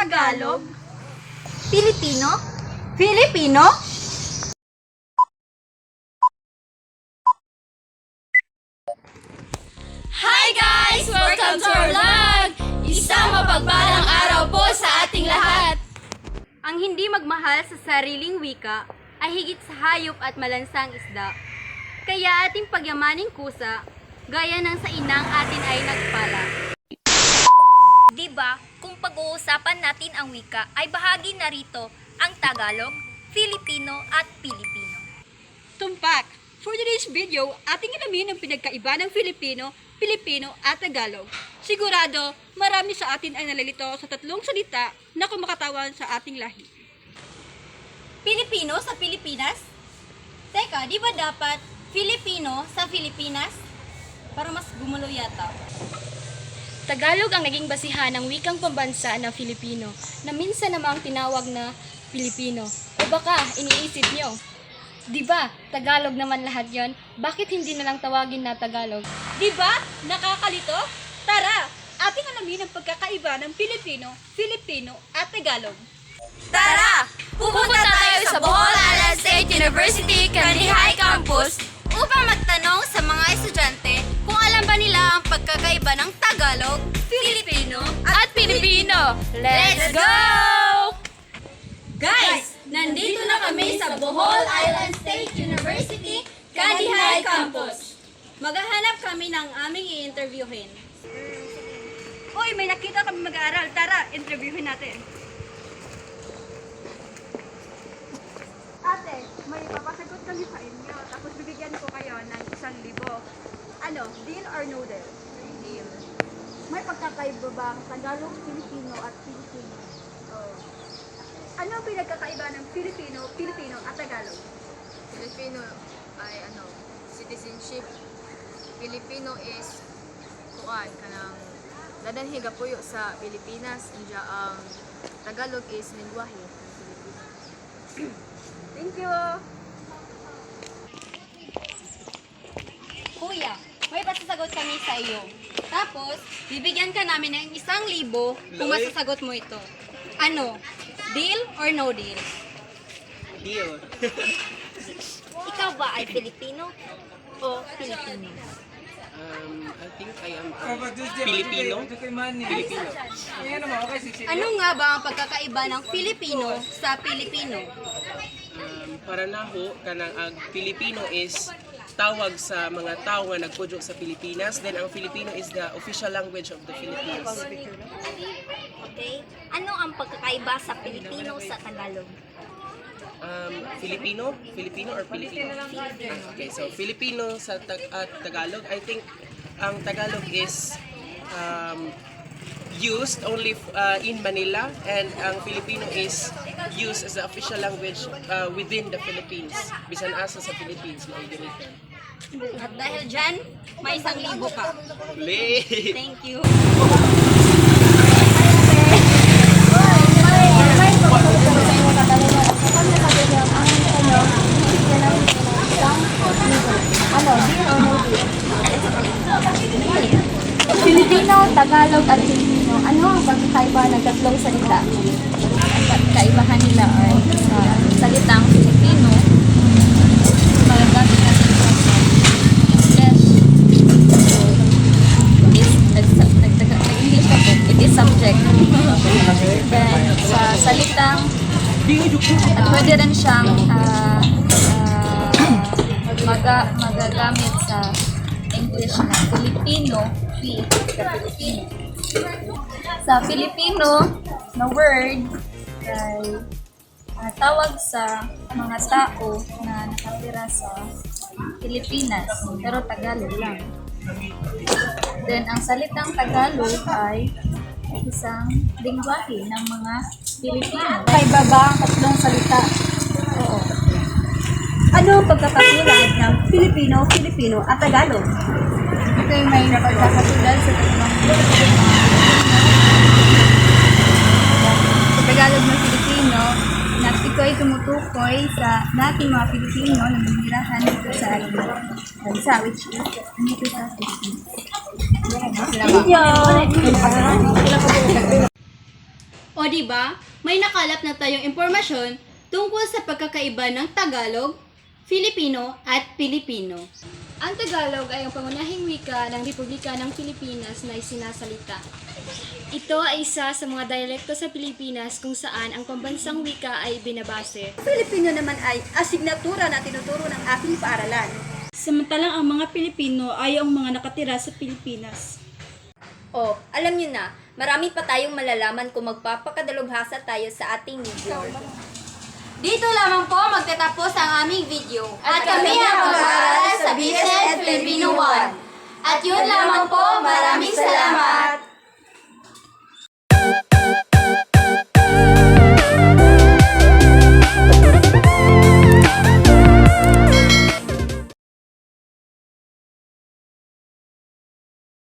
Tagalog, Pilipino? Filipino, Hi guys! Welcome to our vlog! Isang mapagpalang araw po sa ating lahat! ang hindi magmahal sa sariling wika ay higit sa hayop at malansang isda. Kaya ating pagyamaning kusa, gaya ng sa inang atin ay nagpala. Pag-uusapan natin ang wika, ay bahagi na rito ang Tagalog, Filipino at Pilipino. Tumpak! For today's video, ating alamin ang pinagkaiba ng Filipino, Pilipino at Tagalog. Sigurado, marami sa atin ay nalilito sa tatlong salita na kumakatawan sa ating lahi. Pilipino sa Pilipinas? Teka, di ba dapat Filipino sa Pilipinas? Para mas gumulo yata. Tagalog ang naging basihan ng wikang pambansa ng Filipino na minsan namang tinawag na Pilipino. O baka iniisip nyo, di ba Tagalog naman lahat yon? Bakit hindi na lang tawagin na Tagalog? Di ba? Nakakalito? Tara, ating alamin ang pagkakaiba ng Pilipino, Filipino at Tagalog. Tara! Pupunta tayo sa Bohol Island State University Kandihay Campus Upang magtanong sa mga estudyante Tagalog, Filipino at Pilipino. Let's go! Guys, nandito na kami sa Bohol Island State University, Kandihay Campus. Maghahanap kami ng aming i-interviewin. Uy, may nakita kami mag-aaral. Tara, interviewin natin. Ate, may papasagot kami sa inyo. Tapos bibigyan ko kayo ng isang libo. Ano, deal or no? Deal. May pagkakaiba ba ang Tagalog, Filipino at Filipino? Ano ang pinagkakaiba ng Filipino, Filipino at Tagalog? Filipino ay ano, citizenship. Filipino is kuan kanang dadan higa puyo sa Pilipinas inja ang Tagalog is lingwahe ng Pilipinas. Thank you! Kuya, may pasasagot kami sa iyo. Tapos, bibigyan ka namin ng isang libo kung masasagot mo ito. Ano? Deal or no deal? Deal. Ikaw ba ay Filipino o Filipino? Um, I think I am um, Filipino. Filipino. Ano nga ba ang pagkakaiba ng Filipino sa Pilipino? Um, para naho kanang ang Filipino is tawag sa mga tao nga nagpudyo sa Pilipinas. Then ang Filipino is the official language of the Philippines. Okay? Ano ang pagkakaiba sa Pilipino sa Tagalog? Um, Filipino? Filipino or Filipino? Ah, okay, so Filipino sa tag at Tagalog, I think ang Tagalog is um, used only uh, in Manila and ang Filipino is used as the official language uh, within the Philippines. Bisan asa sa Philippines, mao gamiton. At dahil dyan, may isang libo ka. Late! Thank you. Filipino, Tagalog at Filipino. Ang pagkakaiba ng tatlong salita? Ang pagkaibahan nila ay uh, salitang Filipino, magagamit natin sa English. Is, nag- nagtaga- nag-English it is subject. Then, sa salitang, at pwede rin siyang ah, ah, maga, magagamit sa English na Filipino, P, Filipino. Sa Filipino na word ay ah, tawag sa mga tao na nakatira sa Pilipinas, pero Tagalog lang. Then, ang salitang Tagalog ay isang lingwahe ng mga Pilipino. Kaiba ba ang tatlong salita? Oo. Ano ang pagkakatulad ng Filipino, Filipino at Tagalog? Ay may pagkakatulad sa tatlong sa Tagalog ng Pilipino na ito ay tumutukoy sa nating mga Pilipino na nanirahan dito sa ating bansa which is dito sa Pilipinas. O di ba? May nakalap na tayong impormasyon tungkol sa pagkakaiba ng Tagalog, Filipino at Pilipino. Ang Tagalog ay ang pangunahing wika ng Republika ng Pilipinas na isinasalita. Ito ay isa sa mga dialekto sa Pilipinas kung saan ang pambansang wika ay binabase. Filipino naman ay asignatura na tinuturo ng aking paaralan. Samantalang ang mga Pilipino ay ang mga nakatira sa Pilipinas. Oh, alam niyo na, marami pa tayong malalaman kung magpapakadalubhasa tayo sa ating video. Dito lamang po magtatapos ang aming video. At kami ang mag-aaral sa BSN Filipino 1. At yun lamang po, maraming salamat!